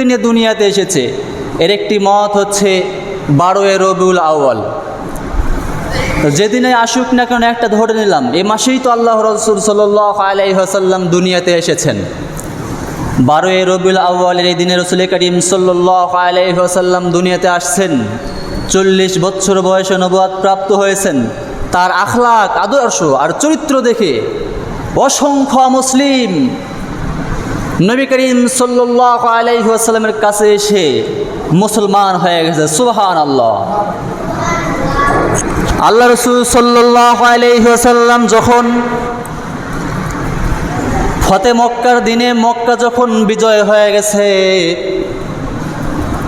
দিনে দুনিয়াতে এসেছে। এর একটি মত হচ্ছে বারোয় রবিউল আউয়াল। তো যেদিনে আসুক না কেন একটা ধরে নিলাম, এ মাসেই তো আল্লাহ রসুল সাল্লাহ আলাইসাল্লাম দুনিয়াতে এসেছেন। বারোই রবিউল আউ্বালের এই দিনে রসুল করিম সাল্লাহ আলাইসাল্লাম দুনিয়াতে আসছেন। চল্লিশ বছর বয়সে নবাদ প্রাপ্ত হয়েছেন। তার আখলাক, আদর্শ আর চরিত্র দেখে অসংখ্য মুসলিম নবী করিম সাল্লাহ আলাইসাল্লামের কাছে এসে মুসলমান হয়ে গেছে। সুহান আল্লাহ আল্লাহ রসুল সাল্লাহ আলাইসাল্লাম যখন ফতে মক্কার দিনে মক্কা যখন বিজয় হয়ে গেছে,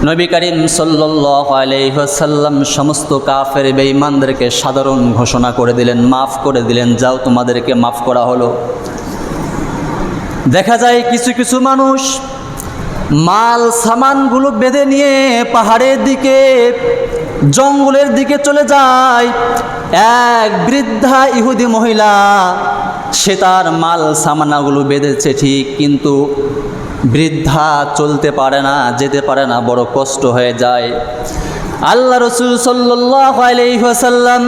নবী করিম সাল্লাহ আলাইসাল্লাম সমস্ত কাফের বেঈমানদেরকে সাধারণ ঘোষণা করে দিলেন, মাফ করে দিলেন, যাও তোমাদেরকে মাফ করা হলো। দেখা যায় কিছু কিছু মানুষ মাল সামানগুলো বেঁধে নিয়ে পাহাড়ের দিকে, জঙ্গলের দিকে চলে যায়। এক বৃদ্ধা ইহুদি মহিলা, সে তার মাল সামানাগুলো বেঁধেছে ঠিক, কিন্তু বৃদ্ধা চলতে পারে না, যেতে পারে না, বড় কষ্ট হয়ে যায়। আল্লাহ রসুল সাল্লাম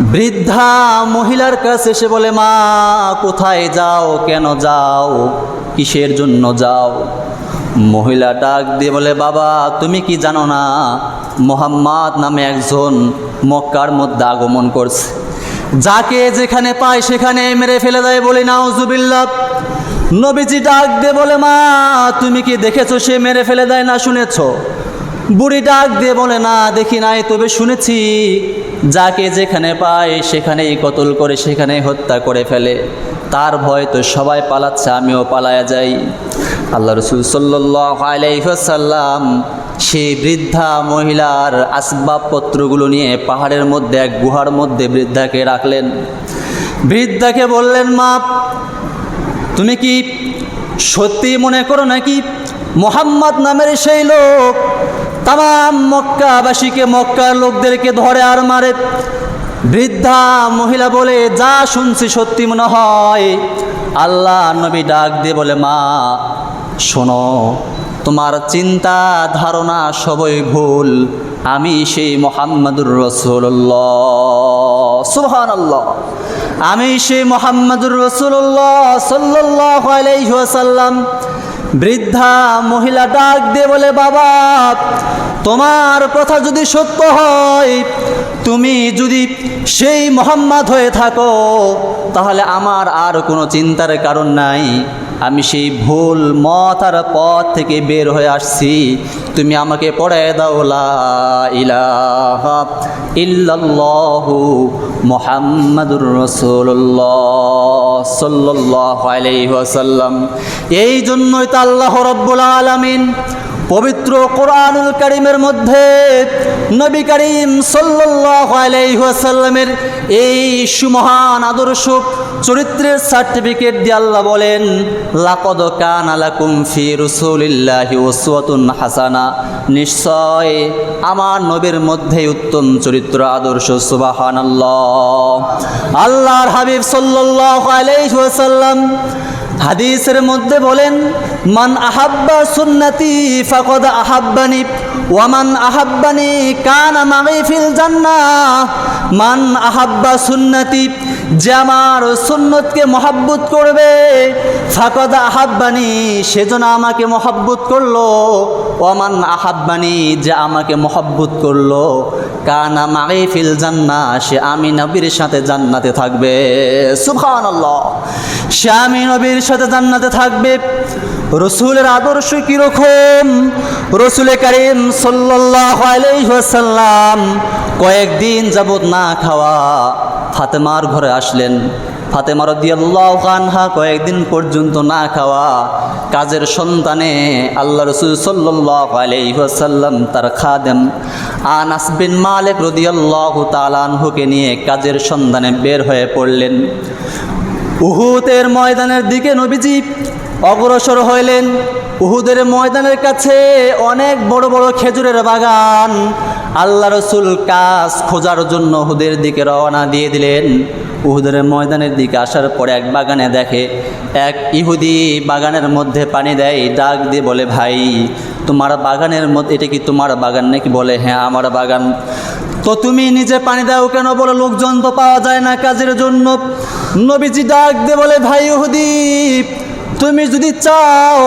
বৃদ্ধা মহিলার কাছে এসে বলে, মা, কোথায় যাও? কেন যাও? কিসের জন্য যাও? মহিলা ডাক দিয়ে বলে, বাবা, তুমি কি জানো না? মোহাম্মদ নামে একজন মক্কার মধ্যে আগমন করছে। যাকে যেখানে পায় সেখানে মেরে ফেলে দেয় বলে নাউজুবিল্লাহ। নবীজি ডাক দে বলে, মা, তুমি কি দেখেছ সে মেরে ফেলে দেয় না শুনেছো? বুড়ি ডাক দিয়ে বলে, না, দেখি নাই, তবে শুনেছি। যাকে যেখানে পায় সেখানেই কতল করে সেখানেই হত্যা করে ফেলে। তার ভয় তো সবাই পালাচ্ছে, আমিও পালায়া যাই। আল্লাহ রসুল সাল্লাম সেই বৃদ্ধা মহিলার আসবাবপত্রগুলো নিয়ে পাহাড়ের মধ্যে, এক গুহার মধ্যে বৃদ্ধাকে রাখলেন। বৃদ্ধাকে বললেন, মা, তুমি কি সত্যি মনে করো নাকি মোহাম্মদ নামের সেই লোক তাম মক্কাবাসীকে, মক্কার লোকদেরকে ধরে আর মারে। বৃদ্ধা মহিলা বলে, যা শুনছি সত্যি মনে হয়। আল্লাহ নবী ডাক দিয়ে বলে, মা, শোনো, তোমার চিন্তা ধারণা সবই ভুল। আমি সেই মোহাম্মদুর রসুল্লাহ আল্লাহ আমি সেই মোহাম্মদুর রসুল্লাহ সাল্লাহ আলাইসাল্লাম বৃদ্ধা মহিলা ডাক দিয়ে বলে, বাবা, তোমার কথা যদি সত্য হয়, তুমি যদি সেই মোহাম্মদ হয়ে থাকো, তাহলে আমার আর কোনো চিন্তার কারণ নাই। আমি সেই ভুল মত আর পথ থেকে বের হয়ে আসছি। তুমি আমাকে পড়ে দাও ইল্লাল্লাহু মোহাম্মদুর রসুল্লাহ সাল্লাহ আলাইহি এই জন্যই তো আল্লাহ রব্বুল আলামিন পবিত্র কোরআনুল করিমের মধ্যে নবী করিম সাল্লাহ আলাইসাল্লামের এই সুমহান আদর্শ চরিত্রের সার্টিফিকেট দিয়ে আল্লাহ বলেন, লাকদ কান আলাকুম ফি রসুলিল্লাহি ওসওয়াতুন হাসানা। নিশ্চয় আমার নবীর মধ্যে উত্তম চরিত্র আদর্শ সুবাহান আল্লাহ আল্লাহর হাবিব সাল্লাহ আলাইসাল্লাম হাদিসের মধ্যে বলেন মান আহাব্বা সুন্নতি ফাকদ আহাব্বানি ওয়ামান আহাব্বানি কানা মাগি ফিল জান্নাহ। মান আহাব্বা সুন্নতি, যে আমার সুন্নতকে মহাব্বত করবে, ফাকদ আহাব্বানি, সেজন্য আমাকে মহাব্বত করল। অমান আহাব্বানি, যে আমাকে মহাব্বত করল। কানা মাগি ফিল জান্না, সে আমি নবীর সাথে জান্নাতে থাকবে। সুবহানাল্লাহ। সে আমি নবীর সাথে জান্নাতে থাকবে। রসুলের আদর্শ কীরকম? রসুলে করিম সাল্লাম কয়েকদিন যাবৎ না খাওয়া ফাতেমার ঘরে আসলেন। ফাতেমা রদিয়াল্লাহ কানহা কয়েকদিন পর্যন্ত না খাওয়া কাজের সন্তানে আল্লাহ রসুল সাল্লাহ তার খাদেম আনাস বিন মালিক রদিয়াল্লাহ তালানহুকে নিয়ে কাজের সন্ধানে বের হয়ে পড়লেন। উহুতের ময়দানের দিকে নবীজি অগ্রসর হইলেন উহুদের ময়দানের কাছে অনেক বড় বড় খেজুরের বাগান। আল্লাহ রসুল কাজ খোঁজার জন্য উহুদের দিকে রওনা দিয়ে দিলেন। উহুদের ময়দানের দিকে আসার পরে এক বাগানে দেখে, এক ইহুদি বাগানের মধ্যে পানি দেয়, ডাক দিয়ে বলে, ভাই, তোমার বাগানের মধ্যে, এটা কি তোমার বাগান নাকি? বলে হ্যাঁ আমার বাগান। তো তুমি নিজে পানি দাও কেন? বলে, লোকজন তো পাওয়া যায় না কাজের জন্য। নবীজি ডাক দিয়ে বলে, ভাই ইহুদি তুমি যদি চাও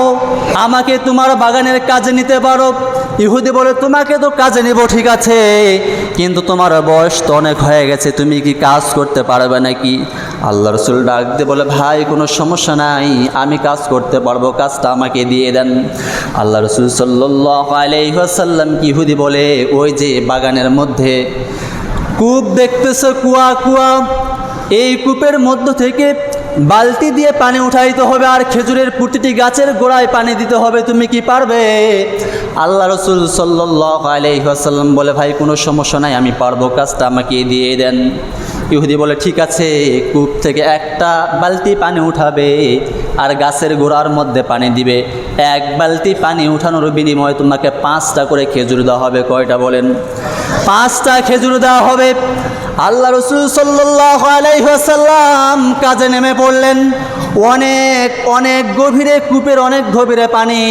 আমাকে তোমার বাগানের কাজে নিতে পারো। ইহুদি বলে, তোমাকে তো কাজে নেব, ঠিক আছে। কিন্তু তোমার বয়স তো অনেক হয়ে গেছে, তুমি কি কাজ করতে পারবে নাকি? আল্লাহ রসুল ডাক দিয়ে বলে, ভাই, কোনো সমস্যা নাই, আমি কাজ করতে পারব, কাজটা আমাকে দিয়ে দেন। আল্লাহ রসুল কি ইহুদি বলে, ওই যে বাগানের মধ্যে কূপ দেখতেছে, কুয়া কুয়া। এই কূপের মধ্য থেকে বালতি দিয়ে পানি উঠাইতে হবে আর খেজুরের প্রতিটি গাছের গোড়ায় পানি দিতে হবে, তুমি কি পারবে? আল্লাহ রসুল সাল্লাহ বলে, ভাই, কোনো সমস্যা নাই, আমি পারব, কাজটা আমাকে দিয়ে দেন। ইহুদি বলে, ঠিক আছে, কূপ থেকে একটা বালতি পানি উঠাবে আর গাছের গোড়ার মধ্যে পানি দিবে। এক বালতি পানি উঠানোর বিনিময়ে তোমাকে পাঁচটা করে খেজুর দেওয়া হবে। কয়টা বলেন? পাঁচটা খেজুর দেওয়া হবে। আল্লাহ রসুল সাল্লাহ কাজে নেমে পড়লেন। অনেক অনেক গভীরে, কূপের অনেক গভীরে পানি।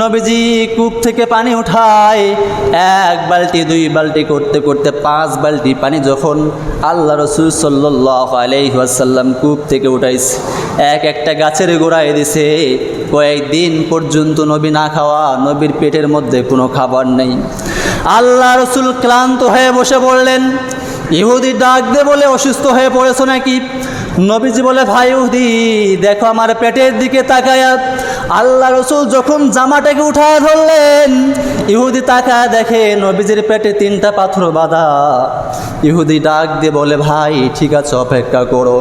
নবীজি কূপ থেকে পানি উঠায়। এক বালতি, দুই বালতি করতে করতে পাঁচ বালতি পানি যখন আল্লাহ রসুল সাল্লাহ আলাইসাল্লাম কূপ থেকে উঠাইছে, এক একটা গাছের গোড়ায় দিছে। কয়েকদিন পর্যন্ত নবী না খাওয়া, নবীর পেটের মধ্যে কোনো খাবার নেই। আল্লাহ রসুল ক্লান্ত হয়ে বসে পড়লেন। ইহুদি ডাক দে বলে অসুস্থ হয়ে পড়েছো নাকি? নবীজি বলে, ভাই ইহুদি, দেখো আমার পেটের দিকে তাকায়া আল্লাহ রসুল যখন জামাটাকে উঠায় ধরলেন, ইহুদি তাকায় দেখে নবীজির পেটে তিনটা পাথর বাঁধা। ইহুদি ডাক দিয়ে বলে, ভাই, ঠিক আছে, অপেক্ষা করো।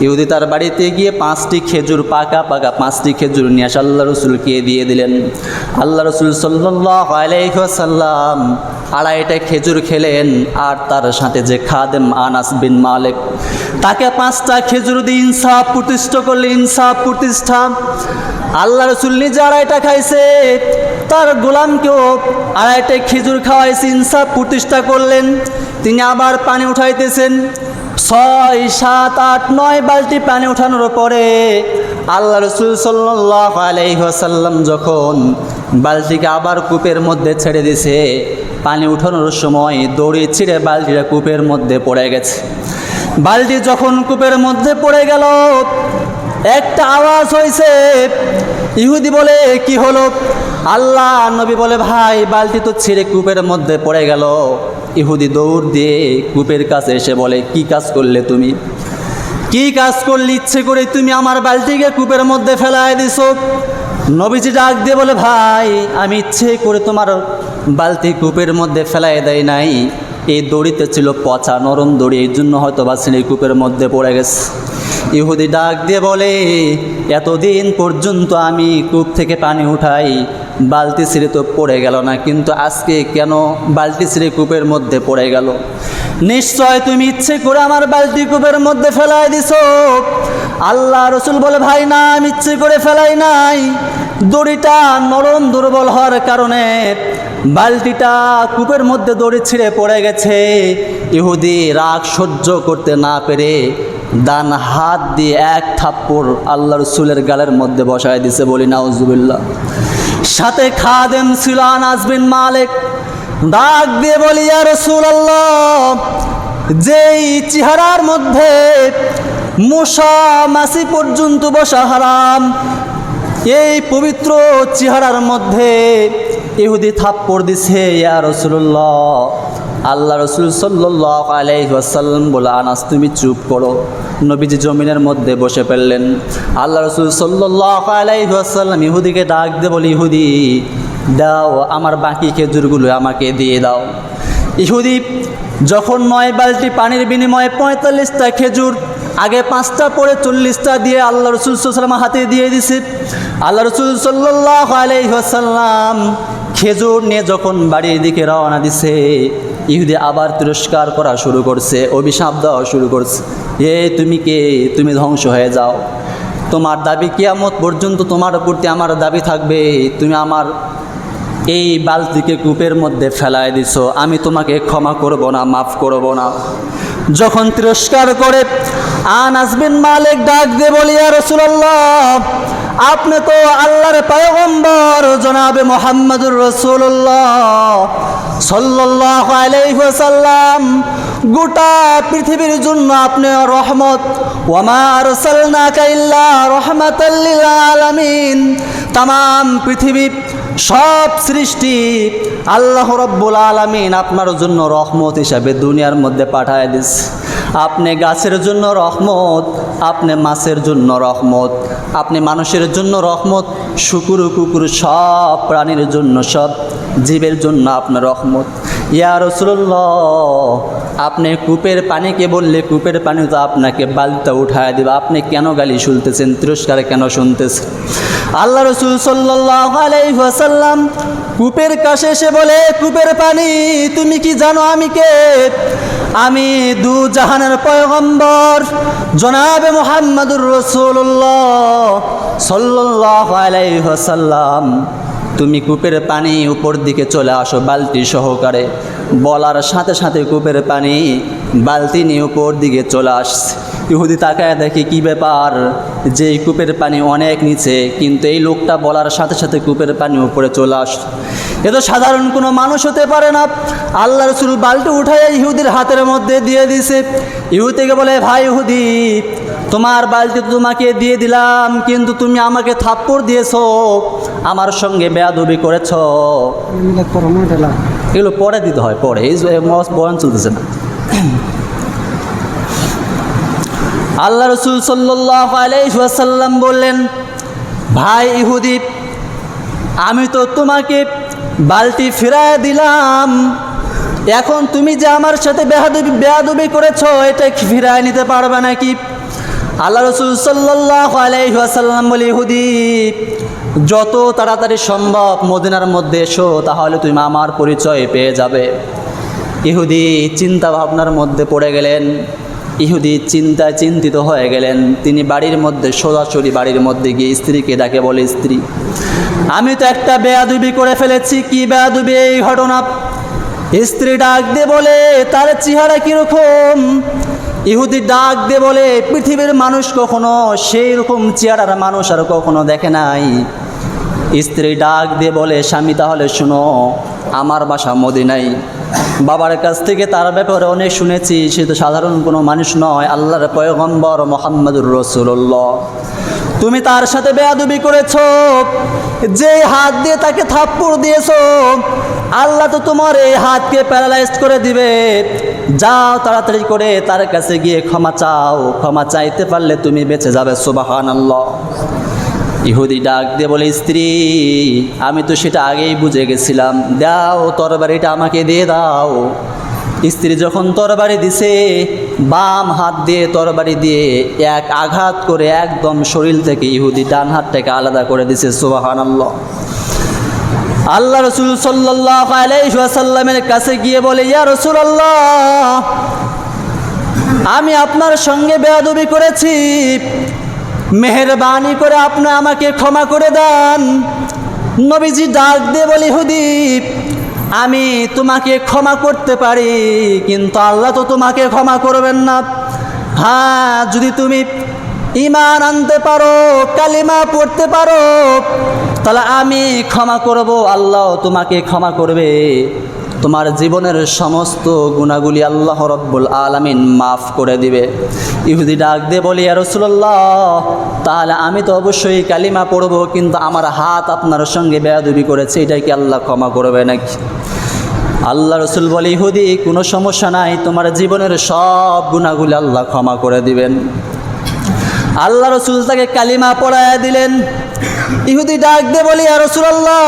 ইহুদি তার বাড়িতে গিয়ে পাঁচটি খেজুর, পাকা পাকা পাঁচটি খেজুর নিয়ে আসে। আল্লাহ রসুলকে দিয়ে দিলেন? আল্লাহ রসুল সাল্লাহ আলাইসাল্লাম আড়াইটা খেজুর খেলেন আর তার সাথে যে খাদেম আনাস বিন মালিক, তাকে পাঁচটা খেজুর দিয়ে ইনসাফ প্রতিষ্ঠা করলে ইনসাফ প্রতিষ্ঠা। আল্লাহ রসুল নিজে আড়াইটা খাইছে, তার গোলামকেও আড়াইটে খেজুর খাওয়াইছে, ইনসাফ প্রতিষ্ঠা করলেন। তিনি আবার পানি উঠাইতেছেন। ছয়, সাত, আট, নয় বালতি পানি উঠানোর পরে আল্লাহ রসুল সাল্লাহ আলাইসাল্লাম যখন বালতিকে আবার কূপের মধ্যে ছেড়ে দিছে পানি উঠানোর সময় দড়ি ছিঁড়ে বালতিটা কূপের মধ্যে পড়ে গেছে। বালতি যখন কূপের মধ্যে পড়ে গেল, একটা আওয়াজ হয়েছে ইহুদি বলে, কি হলো? আল্লাহ নবী বলে, ভাই, বালতি তো ছিঁড়ে কূপের মধ্যে পড়ে গেল। ইহুদি দৌড় দিয়ে কূপের কাছে এসে বলে, কি কাজ করলে তুমি? কি কাজ করলে ইচ্ছে করে তুমি আমার বালতিকে কূপের মধ্যে ফেলায় দিছ? নবীজি ডাক দিয়ে বলে, ভাই, আমি ইচ্ছে করে তোমার বালতি কূপের মধ্যে ফেলাই দেয় নাই। এই দড়িতে ছিল পচা নরম দড়ি এই জন্য হয়তো বা কূপের মধ্যে পড়ে গেছে। ইহুদি ডাক দিয়ে বলে, এতদিন পর্যন্ত আমি কূপ থেকে পানি উঠাই, বালতি ছিঁড়ে তো পড়ে গেল না, কিন্তু আজকে কেন বালতি ছিঁড়ে কূপের মধ্যে পড়ে গেল? নিশ্চয় তুমি ইচ্ছে করে আমার বালতি কূপের মধ্যে ফেলাই দিছ। আল্লাহ রসুল বলে, ভাই, না, আমি ইচ্ছে করে ফেলাই নাই। দড়িটা নরম দুর্বল হওয়ার কারণে বালতিটা কূপের মধ্যে দড়ি ছিঁড়ে পড়ে গেছে। ইহুদি রাগ সহ্য করতে না পেরে ডান হাত দিয়ে এক থাপ্পড় আল্লাহ রসুলের গালের মধ্যে বসায় দিছে বলি, নাউজুবিল্লাহ। সাথে খাদেম ছিল আনাস বিন মালিক ডাক দিয়ে বলি, ইয়া আল্লাহ যেই চেহারার মধ্যে মশা মাসি পর্যন্ত বসা হারাম, এই পবিত্র চেহারার মধ্যে ইহুদি থাপ্পড় দিছে, ইয়া রসুল্লাহ আল্লাহ রসুল সাল্লাহ আলাইসাল্লাম বলে, আনাস, তুমি চুপ করো। নবীজি জমিনের মধ্যে বসে ফেললেন আল্লাহ রসুল সাল্লাহ আলাইসাল্লাম ইহুদিকে ডাক দে বলি, ইহুদি, দাও আমার বাকি খেজুরগুলো আমাকে দিয়ে দাও। ইহুদি যখন নয় বালতি পানির বিনিময়ে পঁয়তাল্লিশটা খেজুর, আগে পাঁচটা, পরে চল্লিশটা দিয়ে আল্লাহ রসুল সাল্লাম হাতে দিয়ে দিছে। আল্লাহ রসুল সাল্লাহ আলাইসাল্লাম খেজুর নিয়ে যখন বাড়ির দিকে রওনা দিছে, ইহুদি আবার তিরস্কার করা শুরু করছে, অভিশাপ দেওয়া শুরু করছে। এ, তুমি কে? তুমি ধ্বংস হয়ে যাও। তোমার দাবি কিয়ামত পর্যন্ত তোমার প্রতি আমার দাবি থাকবে। তুমি আমার এই বালতিকে কূপের মধ্যে ফেলায় দিছো। আমি তোমাকে ক্ষমা করব না, মাফ করব না। যখন তিরস্কার করে আনাস বিন মালিক ডাক দিয়ে বলি আর রসুল্লাহ আপনি তো আল্লাহর পয়গম্বর, জনাবে মোহাম্মদুর রসুল্লাহ সাল্লাহ আলাইসাল্লাম গোটা পৃথিবীর জন্য আপনি রহমত। ওয়ামার সালনাকা ইল্লা রহমাতাল্লিল আলামিন। তাম পৃথিবী সব সৃষ্টি আল্লাহ রব্বুল আলমিন আপনার জন্য রহমত হিসাবে দুনিয়ার মধ্যে পাঠায় দিস। আপনি গাছের জন্য রহমত, আপনি মাছের জন্য রহমত, আপনি মানুষের জন্য রহমত, শুকুর কুকুর সব প্রাণীর জন্য, সব জীবের জন্য আপনার রহমত। ইয়া রসুল্লাহ আপনি কূপের পানিকে বললে কূপের পানি তো আপনাকে বালতা উঠায় দেবে। আপনি কেন গালি শুনতেছেন? তিরস্কার কেন শুনতেছেন? আল্লাহ রসুল আলাইসাল্লাম কূপের কাছে এসে বলে, কূপের পানি, তুমি কি জানো আমি কে? আমি দু জাহানের পয়গম্বর, জনাবে মোহাম্মদুর রসুল্লাহ সাল্লাহ আলাইসাল্লাম তুমি কূপের পানি উপর দিকে চলে আসো বালতি সহকারে। বলার সাথে সাথে কূপের পানি বালতি নিয়ে উপর দিকে চলে আসছে। ইহুদি তাকায় দেখে কি ব্যাপার? যে কূপের পানি অনেক নিচে, কিন্তু এই লোকটা বলার সাথে সাথে কূপের পানি উপরে চলে আস এ তো সাধারণ কোনো মানুষ হতে পারে না। আল্লাহ রসুল বালটি উঠায় ইহুদির হাতের মধ্যে দিয়ে দিছে ইহুদিকে বলে, ভাই ইহুদি তোমার বালতি তোমাকে দিয়ে দিলাম, কিন্তু তুমি আমাকে থাপ্পড় দিয়েছ, আমার সঙ্গে বেয়াদবি করেছ। এগুলো পরে দিতে হয়, পরে। এই বয়ান চলতেছে না। আল্লাহ রসুল সাল্লাহ বললেন, ভাই ইহুদি, আমি তো তোমাকে বালতি ফিরায় দিলাম। এখন তুমি যে আমার সাথে বেহাদবি বেয়াদবি করেছ, এটা ফিরায় নিতে পারবে নাকি? আল্লাহ রসুল সাল্লাহ আলাইসাল্লাম বলি ইহুদি যত তাড়াতাড়ি সম্ভব মদিনার মধ্যে এসো, তাহলে তুমি আমার পরিচয় পেয়ে যাবে। ইহুদি চিন্তা ভাবনার মধ্যে পড়ে গেলেন। ইহুদি চিন্তায় চিন্তিত হয়ে গেলেন। তিনি বাড়ির মধ্যে সোজাসুরি বাড়ির মধ্যে গিয়ে স্ত্রীকে ডাকে বলে, স্ত্রী, আমি তো একটা বেয়াদুবি করে ফেলেছি, কি বেয়াদুবি এই ঘটনা? স্ত্রী ডাক দিয়ে বলে, তার চেহারা কীরকম? ইহুদি ডাক দিয়ে বলে, পৃথিবীর মানুষ কখনো সেই রকম চেহারার মানুষ আর কখনো দেখে নাই। স্ত্রী ডাক দিয়ে বলে, স্বামী, তাহলে শুনো, আমার বাসা মদিনাই বাবার কাছ থেকে তার ব্যাপারে অনেক শুনেছি, সে তো সাধারণ কোনো মানুষ নয়, আল্লাহর পয়গম্বর মোহাম্মদুর রসুল্লাহ তুমি তার সাথে বেয়াদুবি করেছ যে হাত দিয়ে তাকে থাপ্পড় দিয়েছ, আল্লাহ তো তোমার এই হাতকে প্যারালাইজ করে দিবে। যাও তাড়াতাড়ি করে তার কাছে গিয়ে ক্ষমা চাও। ক্ষমা চাইতে পারলে তুমি বেঁচে যাবে সুবাহান আল্লাহ ইহুদি ডাক দিয়ে বলে, স্ত্রী, আমি তো সেটা আগেই বুঝে গেছিলাম। দাও, তরবারিটা আমাকে দিয়ে দাও। স্ত্রী যখন তরবারি দিছে, বাম হাত দিয়ে তরবারি দিয়ে এক আঘাত করে একদম শরীর থেকে ইহুদি ডান হাতটাকে আলাদা করে দিছে সুবাহান আল্লাহ আল্লাহ রসুল সাল্লাহ আলাইসাল্লামের কাছে গিয়ে বলে, ইয়া রসুল আল্লাহ আমি আপনার সঙ্গে বেয়াদবি করেছি। মেহরবানি করে আপনি আমাকে ক্ষমা করে দেন। নবীজি ডাক দিয়ে বলি হুদীপ আমি তোমাকে ক্ষমা করতে পারি, কিন্তু আল্লাহ তো তোমাকে ক্ষমা করবেন না। হ্যাঁ যদি তুমি ইমান আনতে পারো, কালিমা পড়তে পারো তাহলে আমি ক্ষমা করব, আল্লাহ তোমাকে ক্ষমা করবে। তোমার জীবনের সমস্ত গুণাগুলি আল্লাহ রব্বুল আলমিন মাফ করে দিবে। ইহুদি ডাক দিয়ে বলি আর রসুল্লাহ তাহলে আমি তো অবশ্যই কালিমা পড়ব, কিন্তু আমার হাত আপনার সঙ্গে বেয়াদুবি করেছে, এটাই কি আল্লাহ ক্ষমা করবে নাকি? আল্লাহ রসুল বলে, ইহুদি, কোনো সমস্যা নাই, তোমার জীবনের সব গুণাগুলি আল্লাহ ক্ষমা করে দিবেন। আল্লাহ রসুল তাকে কালিমা পড়ায় দিলেন। ইহুদি ডাক দে বলি আর রসুল্লাহ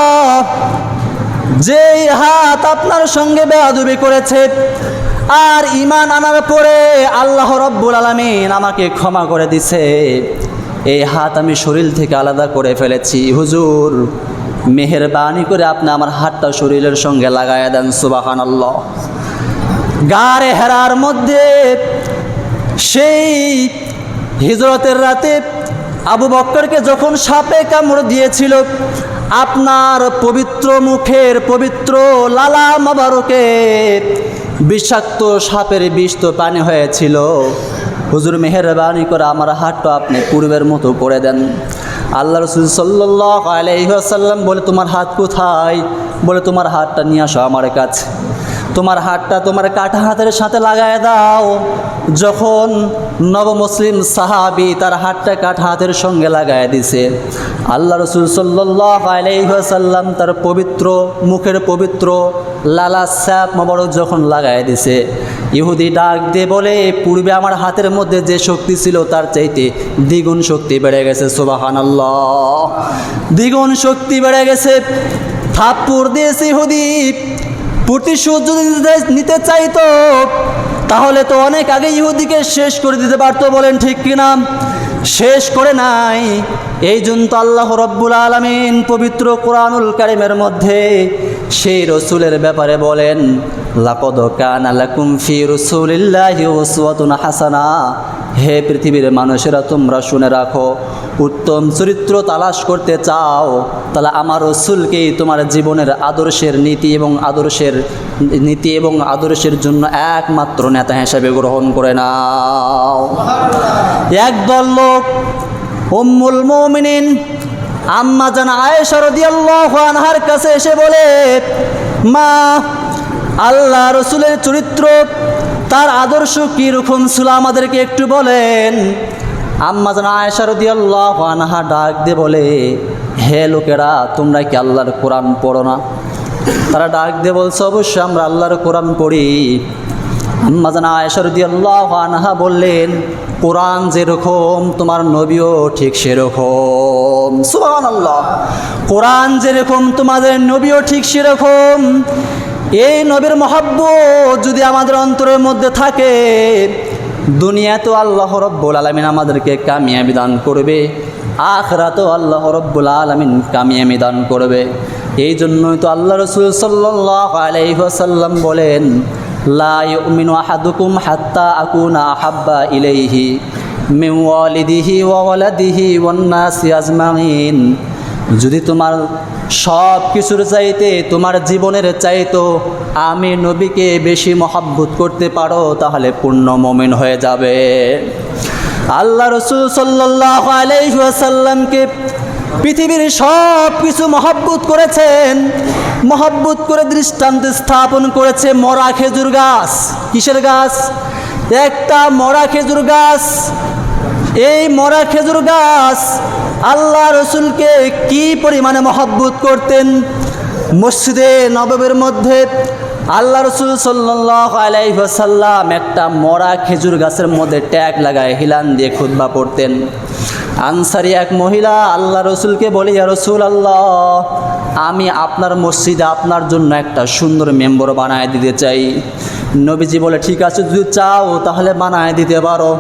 যেই হাত আপনার সঙ্গে বেয়াদুবি করেছে আর ইমান আনার পরে আল্লাহ রব্বুল আলমিন আমাকে ক্ষমা করে দিছে, এই হাত আমি শরীর থেকে আলাদা করে ফেলেছি। হুজুর, মেহরবানি করে আপনি আমার হাতটা শরীরের সঙ্গে লাগাইয়া দেন সুবাহান আল্লাহ গাড়ে হেরার মধ্যে সেই হিজরতের রাতে আবু বক্করকে যখন সাপে কামড় দিয়েছিল, আপনার পবিত্র মুখের পবিত্র লালা মাবারকে বিষাক্ত সাপের বিষ তো পানি হয়েছিল। হুজুর, মেহরবানি করে আমার হাতটা আপনি পূর্বের মতো করে দেন। আল্লাহ রসুল সাল্লাহ আলাইসাল্লাম বলে, তোমার হাত কোথায়? বলে, তোমার হাতটা নিয়ে আসো আমার কাছে। তোমার হাতটা তোমার কাটা হাতের সাথে লাগায় দাও। যখন নবমুসলিম সাহাবি তার হাতটা কাটা হাতের সঙ্গে লাগায় দিছে, আল্লাহ রসুল সাল্লাহ আলাইসাল্লাম তার পবিত্র মুখের পবিত্র লালা স্যাপ মোবারক যখন লাগায় দিছে, ইহুদি ডাক দিয়ে বলে, পূর্বে আমার হাতের মধ্যে যে শক্তি ছিল তার চাইতে দ্বিগুণ শক্তি বেড়ে গেছে সুবাহান দ্বিগুণ শক্তি বেড়ে গেছে থাপ্পুর দিয়েছে ইহুদি। প্রতিশোধ যদি নিতে- চাইতো, তাহলে তো অনেক আগে ইহুদিকে শেষ করে দিতে পারতো, বলেন ঠিক কিনা শেষ করে নাই। এই জন্য তো আল্লাহ রব্বুল আলমিন পবিত্র কোরআনুল কারিমের মধ্যে সেই রসুলের ব্যাপারে বলেন হাসানা। হে পৃথিবীর মানুষেরা, তোমরা শুনে রাখো, উত্তম চরিত্র তালাশ করতে চাও, তাহলে আমার রসুলকেই তোমার জীবনের আদর্শের নীতি এবং আদর্শের নীতি এবং আদর্শের জন্য একমাত্র নেতা হিসাবে গ্রহণ করে নাও। একদল লোক, উম্মুল মুমিনিন, আম্মা জান আয়েশা রাদিয়াল্লাহু আনহার কাছে এসে বলে, মা আল্লাহ রসুলের চরিত্র, তার আদর্শ কীরকম ছিল আমাদেরকে একটু বলেন। আম্মা জান আয়েশা রাদিয়াল্লাহু আনহা ডাক দিয়ে বলে, হে লোকেরা, তোমরা কি আল্লাহর কোরআন পড়ো না? তারা ডাক দিয়ে বলছে, অবশ্যই আমরা আল্লাহর কোরআন পড়ি। আম্মাজানা আয়সরদি আল্লাহ আনহা বললেন, কোরআন যেরকম তোমার নবীও ঠিক সেরকম। সুবান আল্লাহ কোরআন যেরকম তোমাদের নবীও ঠিক সেরকম। এই নবীর মহাব্ব যদি আমাদের অন্তরের মধ্যে থাকে, দুনিয়াতেও আল্লাহ রব্বুল আলমিন আমাদেরকে কামিয়াবি দান করবে, আখরাতেও আল্লাহ রব্বুল আলমিন কামিয়াবি দান করবে। এই জন্যই তো আল্লাহ রসুল সাল্লাহ আলাইসাল্লাম বলেন হাত্তা নাসি আজমাইন। যদি তোমার সব কিছুর চাইতে, তোমার জীবনের চাইতো আমি নবীকে বেশি মহাব্বত করতে পারো, তাহলে পূর্ণ মমিন হয়ে যাবে। আল্লাহ রসুল সাল্লাহ পৃথিবীর সব কিছু মহাব্বত করেছেন। মহাব্বত করে দৃষ্টান্ত স্থাপন করেছে মরা খেজুর গাছ। কিসের গাছ? একটা মরা খেজুর গাছ। এই মরা খেজুর গাছ আল্লাহ রসুলকে কি পরিমাণে মহাব্বত করতেন? মসজিদে নববের মধ্যে আল্লাহ রসুল সাল্লাহ একটা মরা খেজুর গাছের মধ্যে ট্যাগ লাগায়, হিলান দিয়ে খুদ্া পড়তেন। আনসারি এক মহিলা আল্লাহ রসুলকে বলি রসুল আল্লাহ আমি আপনার মসজিদে আপনার জন্য একটা সুন্দর মেম্বর বানায় দিতে চাই। নবীজি বলে, ঠিক আছে, যদি চাও তাহলে বানায় দিতে পারো।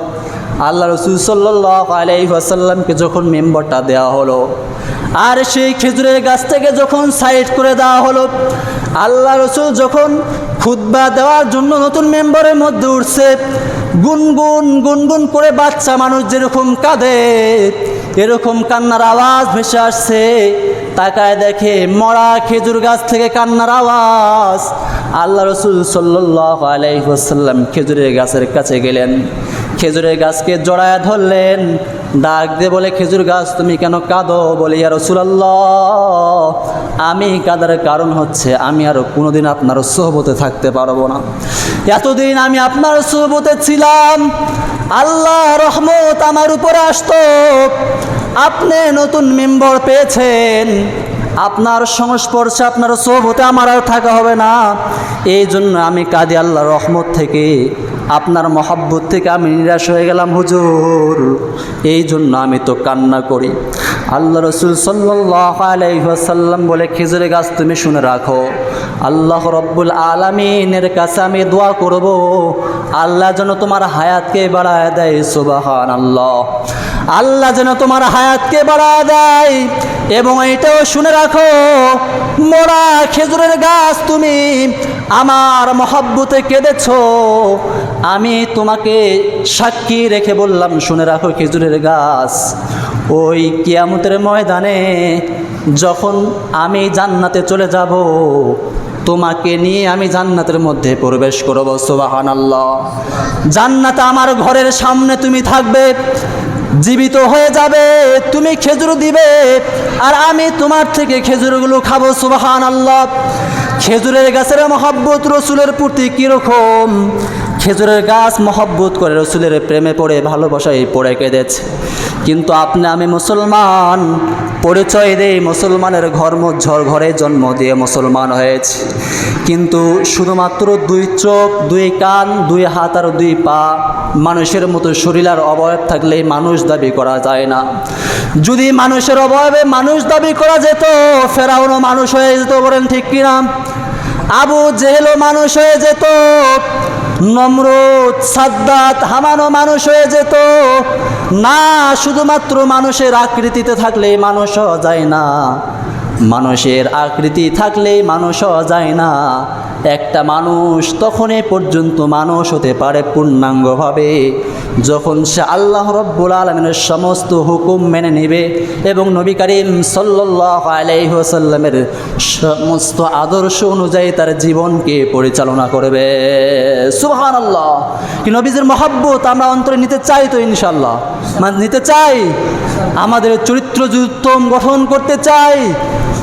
আল্লাহ রসুল সাল্লাহ আলাইসাল্লামকে যখন মেম্বরটা দেওয়া হলো, আর সেই খেজুরের গাছ থেকে যখন সাইড করে দেওয়া হলো, আল্লাহ রসুল যখন খুদ্া দেওয়ার জন্য নতুন মেম্বারের মধ্যে উঠছে, গুনগুন গুনগুন করে বাচ্চা মানুষ যেরকম কাঁদে, এরকম কান্নার আওয়াজ ভেসে আসছে। তাকায় দেখে মরা খেজুর গাছ থেকে কান্নার আওয়াজ। আল্লাহ রসুল সাল্লাহ আলাইসাল্লাম খেজুরের গাছের কাছে গেলেন। খেজুরের গাছকে জড়ায় ধরলেন। ডাক দিয়ে বলে, খেজুর গাছ, তুমি কেন কাঁদো? বলে, ইয়া রসুলাল্লাহ, আমি কাদার কারণ হচ্ছে আমি আরও কোনোদিন আপনার সোহবতে থাকতে পারব না। এতদিন আমি আপনার সোহবতে ছিলাম। আল্লাহ রহমত আমার উপরে আসতো। আপনি নতুন মেম্বর পেয়েছেন। আপনার সংস্পর্শে, আপনার সোহবতে আমার আর থাকা হবে না। এই জন্য আমি কাদি আল্লাহ রহমত থেকে, আপনার মহাব্বত থেকে আমি নিরাশ হয়ে গেলাম, হুজুর। এই জন্য আমি তো কান্না করি। আল্লাহ রসুল সাল্লাহ আলাইসাল্লাম বলে খেজুরের গাছ তুমি শুনে রাখো। আল্লাহ রব্বুল আলমিনের কাছে আমি দোয়া করব। আল্লাহ যেন তোমার হায়াতকে বাড়ায় দেয় সুবাহান আল্লাহ আল্লাহ যেন তোমার হায়াতকে বাড়ায় দেয়। এবং এটাও শুনে রাখো মোড়া খেজুরের গাছ তুমি আমার মহব্বতে কেঁদেছ। আমি তোমাকে সাক্ষী রেখে বললাম, শুনে রাখো খেজুরের গাছ। ওই কিয়ামতের ময়দানে যখন আমি জান্নাতে চলে যাব, তোমাকে নিয়ে আমি জান্নাতের মধ্যে প্রবেশ করব সুবাহান আল্লাহ জান্নাতে আমার ঘরের সামনে তুমি থাকবে জীবিত হয়ে যাবে, তুমি খেজুর দিবে, আর আমি তোমার থেকে খেজুরগুলো খাব সুবাহান আল্লাহ খেজুরের গাছের মহাব্বত রসুলের প্রতি কীরকম? খেজুরের গাছ মহব্বত করে রসুলের প্রেমে পড়ে, ভালোবাসায় পড়ে কেঁদেছে। কিন্তু আপনি, আমি মুসলমান, পরিচয় দেই, মুসলমানের ঘর্মঝড় ঘরে জন্ম দিয়ে মুসলমান হয়েছে। কিন্তু শুধুমাত্র দুই চোখ, দুই কান, দুই হাত আর দুই পা, মানুষের মতো শরীর আর অবয়ব থাকলেই মানুষ দাবি করা যায় না। যদি মানুষের অবয়বে মানুষ দাবি করা যেত, ফেরাউনও মানুষ হয়ে যেত বলেন ঠিক কিনা? আবু জেহেলও মানুষ হয়ে যেত নমরুদ, সাদ্দাত, হামানো মানুষ হয়ে যেত। না, শুধুমাত্র মানুষের আকৃতিতে থাকলে মানুষ যায় না। মানুষের আকৃতি থাকলে মানুষ যায় না। একটা মানুষ তখনই পর্যন্ত মানুষ হতে পারে পূর্ণাঙ্গভাবে। যখন সে আল্লাহ রব্বুল আলমিনের সমস্ত হুকুম মেনে নেবে এবং নবী করিম সাল্লাহ আলাইসাল্লামের সমস্ত আদর্শ অনুযায়ী তার জীবনকে পরিচালনা করবে। সুহান আল্লাহ কি নবীজের মহাব্বত আমরা অন্তরে নিতে চাই তো ইনশাল্লাহ মানে নিতে চাই। আমাদের চরিত্র উত্তম গঠন করতে চাই।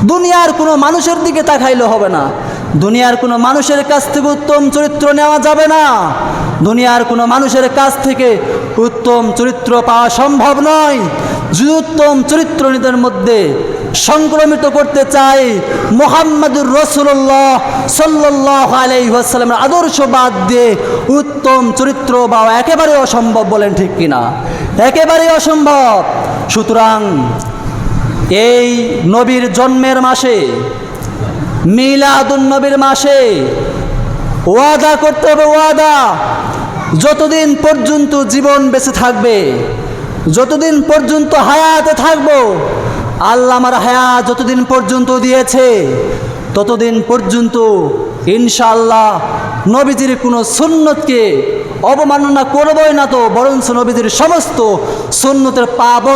দুনিয়ার কোনো মানুষের দিকে তাকাইলে হবে না। দুনিয়ার কোনো মানুষের কাছ থেকে উত্তম চরিত্র নেওয়া যাবে না। দুনিয়ার কোনো মানুষের কাছ থেকে উত্তম চরিত্র পাওয়া সম্ভব নয়। যদি উত্তম চরিত্র নিজের মধ্যে সংক্রমিত করতে চাই মোহাম্মদুর রসুল্লাহ সাল্লাহ আলাইসাল্লামের আদর্শ বাদ দিয়ে উত্তম চরিত্র পাওয়া একেবারে অসম্ভব বলেন ঠিক কিনা? একেবারে অসম্ভব। সুতরাং এই নবীর জন্মের মাসে, মিলাদুন নবীর মাসে ওয়াদা করতে হবে, ওয়াদা। যতদিন পর্যন্ত জীবন বেঁচে থাকবে, যতদিন পর্যন্ত হায়াতে থাকব, আল্লাহ আমার হায়াত যতদিন পর্যন্ত দিয়েছে, ততদিন পর্যন্ত ইনশাআল্লাহ নবীজির কোনো সুন্নতকে অবমাননা করবই না তো, বরঞ্চ নবীজির সমস্ত সুন্নতের পাবন